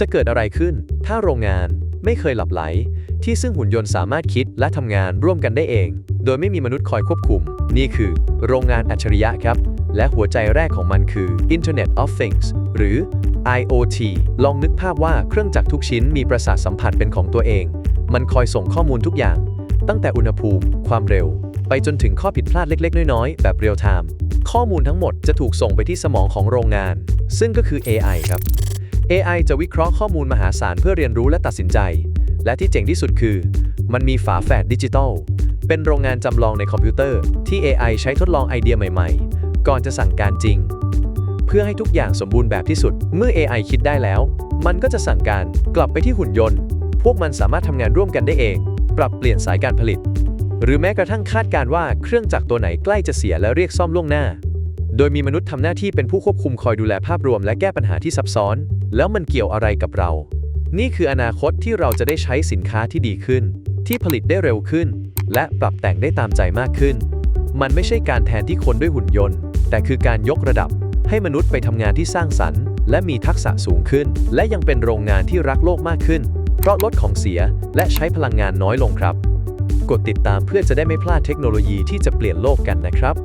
จะเกิดอะไรขึ้น ถ้าโรงงานไม่เคยหลับไหล ที่ซึ่งหุ่นยนต์สามารถคิดและทำงานร่วมกันได้เอง โดยไม่มีมนุษย์คอยควบคุม นี่คือ โรงงานอัจฉริยะครับ และหัวใจแรกของมันคือ Internet of Things หรือ IoT ลองนึกภาพว่าเครื่องจักรทุกชิ้นมีประสาทสัมผัสเป็นของตัวเอง มันคอยส่งข้อมูลทุกอย่าง ตั้งแต่อุณหภูมิ ความเร็ว ไปจนถึงข้อผิดพลาดเล็ก ๆ น้อย ๆ แบบเรียลไทม์ข้อมูลทั้งหมดจะถูกส่งไปที่สมองของโรงงาน ซึ่งก็คือ AI ครับ AI จะวิเคราะห์ข้อมูลมหาศาลเพื่อเรียนรู้และตัดสินใจ และที่เจ๋งที่สุดคือ มันมีฝาแฝดดิจิทัลเป็นโรงงานจำลองในคอมพิวเตอร์ที่ AI ใช้ทดลองไอเดียใหม่ๆ ก่อนจะสั่งการจริง เพื่อให้ทุกอย่างสมบูรณ์แบบที่สุด เมื่อ AI คิดได้แล้ว มันก็จะสั่งการกลับไปที่หุ่นยนต์ พวกมันสามารถทำงานร่วมกันได้เอง ปรับเปลี่ยนสายการผลิต หรือแม้กระทั่งคาดการณ์ว่าเครื่องจักรตัวไหนใกล้จะเสียและเรียกซ่อมล่วงหน้า โดยมีมนุษย์ทำหน้าที่เป็นผู้ควบคุมคอยดูแลภาพรวมและแก้ปัญหาที่ซับซ้อน แล้วมันเกี่ยวอะไรกับเรา นี่คืออนาคตที่เราจะได้ใช้สินค้าที่ดีขึ้น ที่ผลิตได้เร็วขึ้น และปรับแต่งได้ตามใจมากขึ้น มันไม่ใช่การแทนที่คนด้วยหุ่นยนต์ แต่คือการยกระดับ ให้มนุษย์ไปทำงานที่สร้างสรรค์ และมีทักษะสูงขึ้น และยังเป็นโรงงานที่รักโลกมากขึ้น เพราะลดของเสียและใช้พลังงานน้อยลงครับ กดติดตามเพื่อจะได้ไม่พลาดเทคโนโลยีที่จะเปลี่ยนโลกกันนะครับ